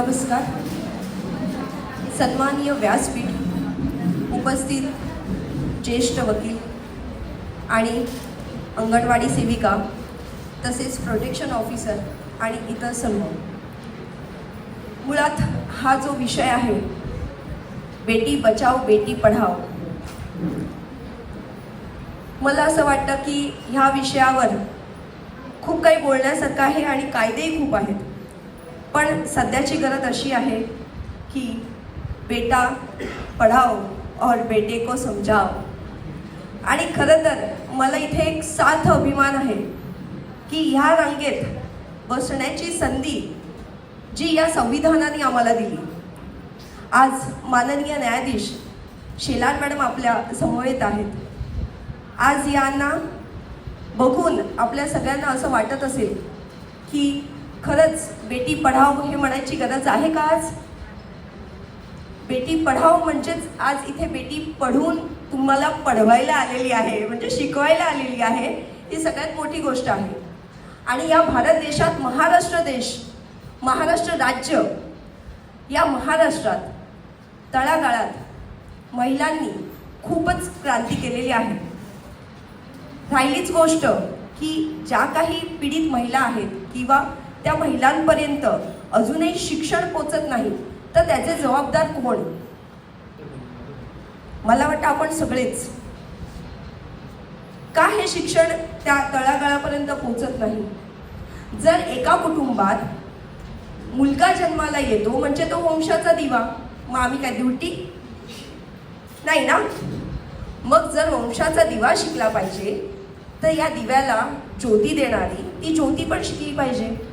नमस्कार. सन्माननीय व्यासपीठ उपस्थित ज्येष्ठ वकील आणि अंगणवाडी सेविका तसेच प्रोटेक्शन ऑफिसर आणि इतर समूह. मुळात हा जो विषय आहे बेटी बचाव बेटी पढाव मला असं वाटतं की ह्या विषयावर खूप काही बोलण्यासारखं आहे आणि कायदेही खूप आहेत. पण सध्याची गरज अशी आहे की बेटा पढाओ और बेटे को समजाओ. आणि खरं तर मला इथे एक सार्थ अभिमान आहे की ह्या रांगेत बसण्याची संधी जी या संविधानाने आम्हाला दिली. आज माननीय न्यायाधीश शेलार मॅडम आपल्या समवेत आहेत. आज यांना बघून आपल्या सगळ्यांना असं वाटत असेल की खरंच बेटी पढाव हे म्हणायची गरज आहे का आज? बेटी पढाव म्हणजेच आज इथे बेटी पढून तुम्हाला पढवायला आलेली आहे म्हणजे शिकवायला आलेली आहे ही सगळ्यात मोठी गोष्ट आहे. आणि या भारत देशात महाराष्ट्र देश महाराष्ट्र राज्य या महाराष्ट्रात तळागाळात महिलांनी खूपच क्रांती केलेली आहे. राहिलीच गोष्ट की ज्या काही पीडित महिला आहेत किंवा त्या महिलांपर्यंत अजूनही शिक्षण पोचत नाही तर त्याचे जबाबदार कोण? मला वाटतं आपण सगळेच. का हे शिक्षण त्या तळागाळापर्यंत पोचत नाही? जर एका कुटुंबात मुलगा जन्माला येतो म्हणजे तो वंशाचा दिवा मग आम्ही काय ड्युटी? नाही ना? मग जर वंशाचा दिवा शिकला पाहिजे तर या दिव्याला ज्योती देणारी ती ज्योती पण शिकली पाहिजे.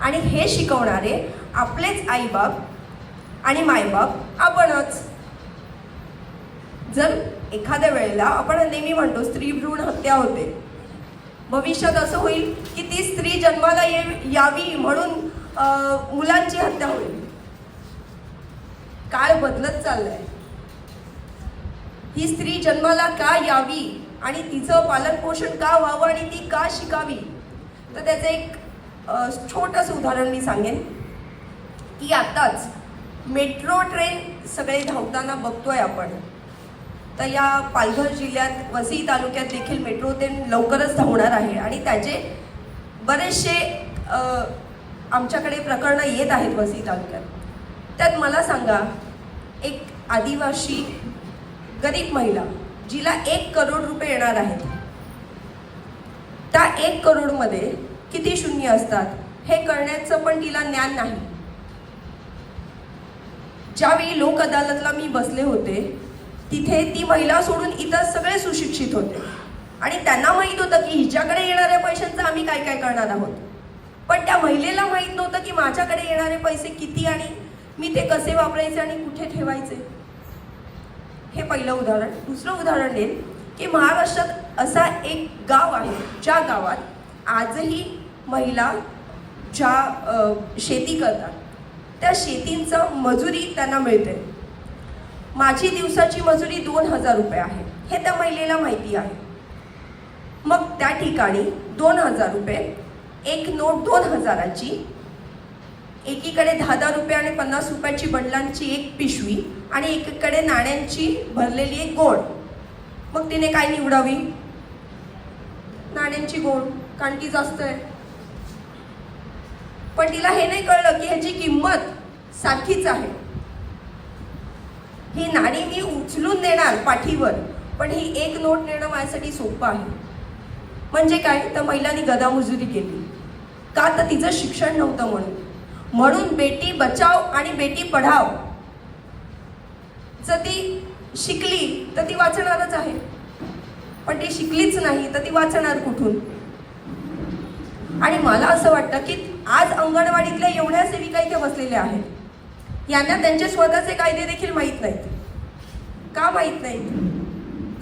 आणि हे शिकवणारे आपलेच आईबाप आणि मायबाप आपणच. जर एखाद्या वेळेला आपण नेहमी म्हणतो स्त्री भ्रूण हत्या होते. भविष्यात असं होईल की ती स्त्री जन्माला ये यावी म्हणून मुलांची हत्या होईल. काय बदलत चाललंय. ही स्त्री जन्माला का यावी आणि तिचं पालनपोषण का व्हावं आणि ती का शिकावी? तर त्याचं एक छोटंसं उदाहरण मी सांगेन की आत्ताच मेट्रो ट्रेन सगळे धावताना बघतोय आपण. तर या पालघर जिल्ह्यात वसई तालुक्यात देखील मेट्रो ट्रेन लवकरच धावणार आहे आणि त्याचे बरेचसे आमच्याकडे प्रकरणं येत आहेत वसई तालुक्यात. त्यात मला सांगा एक आदिवासी गरीब महिला जिला एक करोड रुपये येणार आहेत. त्या एक करोडमध्ये किती शून्य असतात? हे कळण्याचं पण तिला ज्ञान नाही. ज्यावेळी लोक अदालतला मी बसले होते तिथे ती महिला सोडून इतर सगळे सुशिक्षित होते. आणि त्यांना माहीत होतं की हिच्याकडे येणाऱ्या पैशांचं आम्ही काय काय करणार आहोत. पण त्या महिलेला माहीत नव्हतं की माझ्याकडे येणारे पैसे किती आणि मी ते कसे वापरायचे आणि कुठे ठेवायचे. हे पहिलं उदाहरण. दुसरं उदाहरण देईल की महाराष्ट्रात असा एक गाव आहे ज्या गावात आजही महिला ज्या शेती करतात त्या शेतींचं मजुरी त्यांना मिळते. माझी दिवसाची मजुरी दोन हजार रुपये आहे. हे त्या महिलेला माहिती आहे. मग त्या ठिकाणी दोन हजार रुपये एक नोट दोन हजाराची एकीकडे दहा दहा रुपये आणि पन्नास रुपयाची बंडलांची एक पिशवी आणि एकीकडे नाण्यांची भरलेली एक गोड. मग तिने काय निवडावी? नाण्यांची गोड कारण की जास्त आहे. पण तिला हे नाही कळलं की ह्याची किंमत सारखीच आहे. ही नाणी मी उचलून देणार पाठीवर पण ही एक नोट नेणं माझ्यासाठी सोपं आहे. म्हणजे काय? तर महिलांनी गदामजुरी केली. का तर तिचं शिक्षण नव्हतं म्हणून. म्हणून बेटी बचाव आणि बेटी पढाव. जर ती शिकली तर ती वाचणारच आहे. पण ती शिकलीच नाही तर ती वाचणार कुठून? आणि मला असं वाटतं की आज अंगणवाडीतल्या एवढ्या सेविका इथे बसलेल्या आहेत. यांना त्यांचे स्वतःचे कायदे देखील माहीत नाहीत. का माहीत नाहीत?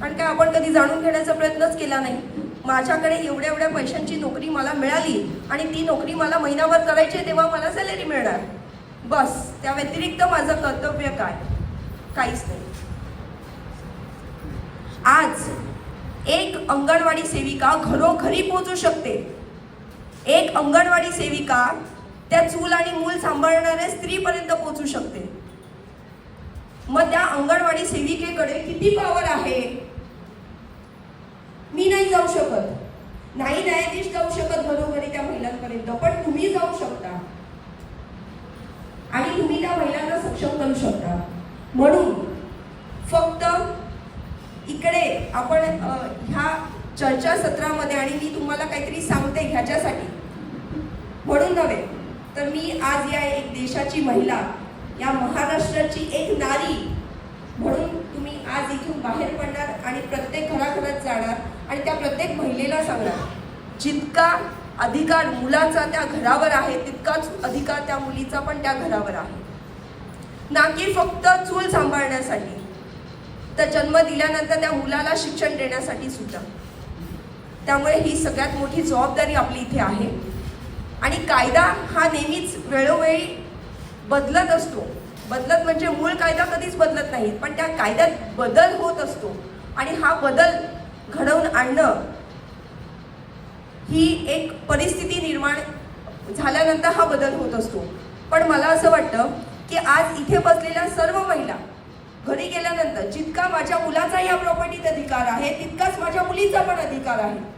कारण काय आपण कधी जाणून घेण्याचा प्रयत्नच केला नाही. माझ्याकडे एवढ्या एवढ्या पैशांची नोकरी मला मिळाली आणि ती नोकरी मला महिनाभर करायची आहे, तेव्हा मला सॅलरी मिळणार. बस त्या व्यतिरिक्त माझं कर्तव्य काय? काहीच नाही. आज एक अंगणवाडी सेविका घरोघरी पोहोचू शकते. एक अंगणवाडी सेविका त्या चूल आणि मूल सांभाळणाऱ्या स्त्रीपर्यंत पोहोचू शकते. मग त्या अंगणवाडी सेविकेकडे किती पावर आहे? मी नाही जाऊ शकत. नाही न्यायाधीश जाऊ शकत घरोघरी त्या महिलांपर्यंत पण तुम्ही जाऊ शकता. आणि तुम्ही त्या महिलांना सक्षम करू शकता. म्हणून फक्त इकडे आपण ह्या चर्चासत्रामध्ये आणि मी तुम्हाला काहीतरी सांगते ह्याच्यासाठी. म्हणून नव्हे तर मी आज या एक देशाची महिला या महाराष्ट्राची एक नारी म्हणून तुम्ही आज इथून बाहेर पडणार आणि प्रत्येक घराघरात जाणार आणि त्या प्रत्येक महिलेला सांगणार. जितका अधिकार मुलाचा त्या घरावर आहे तितकाच अधिकार त्या मुलीचा पण त्या घरावर आहे. ना की फक्त चूल सांभाळण्यासाठी तर जन्म दिल्यानंतर त्या मुलाला शिक्षण देण्यासाठी सुद्धा. त्यामुळे ही सगळ्यात मोठी जबाबदारी आपली इथे आहे. आणि कायदा हा नेहमीच वेळोवेळी बदलत असतो. बदलत म्हणजे मूळ कायदा कधीच बदलत नाही पण त्या कायद्यात बदल होत असतो. आणि हा बदल घडवून आणणं ही एक परिस्थिती निर्माण झाल्यानंतर हा बदल होत असतो. पण मला असं वाटतं की आज इथे बसलेल्या सर्व महिला घरी गेल्यानंतर जितका माझ्या मुलाचा या प्रॉपर्टीत अधिकार आहे तितकाच माझ्या मुलीचा पण अधिकार आहे.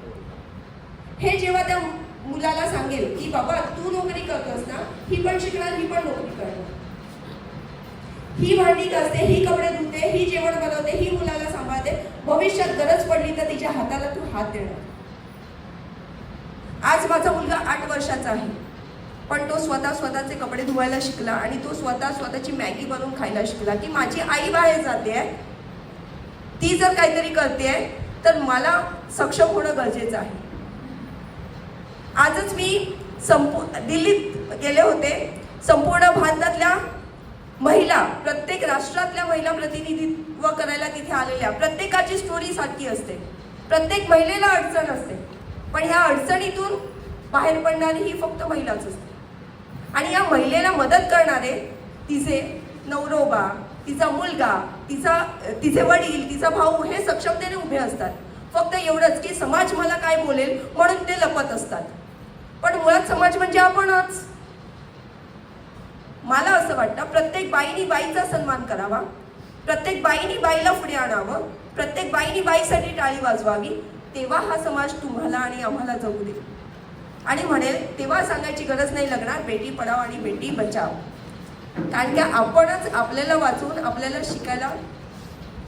हे जेव्हा त्या मुलाला सांगेल की बाबा तू नोकरी करतोस ना ही पण शिकणार ही पण नोकरी करणार. ही भांडी घासते ही कपडे धुते ही जेवण बनवते ही मुलाला सांभाळते. भविष्यात गरज पडली तर तिच्या हाताला तू हात देणार. आज माझा मुलगा आठ वर्षाचा आहे पण तो स्वतः स्वतःचे कपडे धुवायला शिकला आणि तो स्वतः स्वतःची मॅगी बनवून खायला शिकला की माझी आई बाहेर जाते ती जर काहीतरी करते तर मला सक्षम होणं गरजेचं आहे. आजच मी संपू दिल्लीत गेले होते. संपूर्ण भारतातल्या महिला प्रत्येक राष्ट्रातल्या महिला प्रतिनिधित्व करायला तिथे आलेल्या प्रत्येकाची स्टोरी सारखी असते. प्रत्येक महिलेला अडचण असते. पण ह्या अडचणीतून बाहेर पडणारी ही फक्त महिलाच असते. आणि या महिलेला मदत करणारे तिचे नवरोबा तिचा मुलगा तिचा तिचे वडील तिचा भाऊ हे सक्षमतेने उभे असतात. फक्त एवढंच की समाज मला काय बोलेल म्हणून ते लपत असतात. पण मुळात समाज म्हणजे आपणच. मला असं वाटतं प्रत्येक बाईनी बाईचा सन्मान करावा प्रत्येक बाईनी बाईला पुढे आणावं प्रत्येक बाईनी बाईसाठी टाळी वाजवावी तेव्हा हा समाज तुम्हाला आणि आम्हाला जगू दे. आणि म्हणेल तेव्हा सांगायची गरज नाही लागणार बेटी पडाव आणि बेटी बचाव. कारण की आपणच आपल्याला वाचवून आपल्याला शिकायला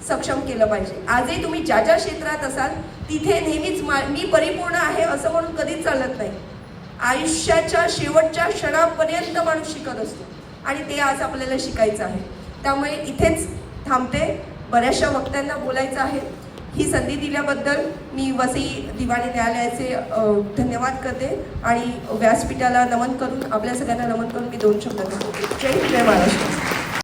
सक्षम केलं पाहिजे. आजही तुम्ही ज्या ज्या क्षेत्रात असाल तिथे नेहमीच मा- मी परिपूर्ण आहे असं म्हणून कधीच चालत नाही. आयुष्याच्या शेवटच्या क्षणापर्यंत माणूस शिकत असतो. आणि ते आज आपल्याला शिकायचं आहे. त्यामुळे इथेच थांबते. बऱ्याचशा वक्त्यांना बोलायचं आहे. ही संधी दिल्याबद्दल मी वसई दिवाणी न्यायालयाचे धन्यवाद करते. आणि व्यासपीठाला नमन करून आपल्या सगळ्यांना नमन करून मी दोन शब्द जय जय महाराष्ट्र.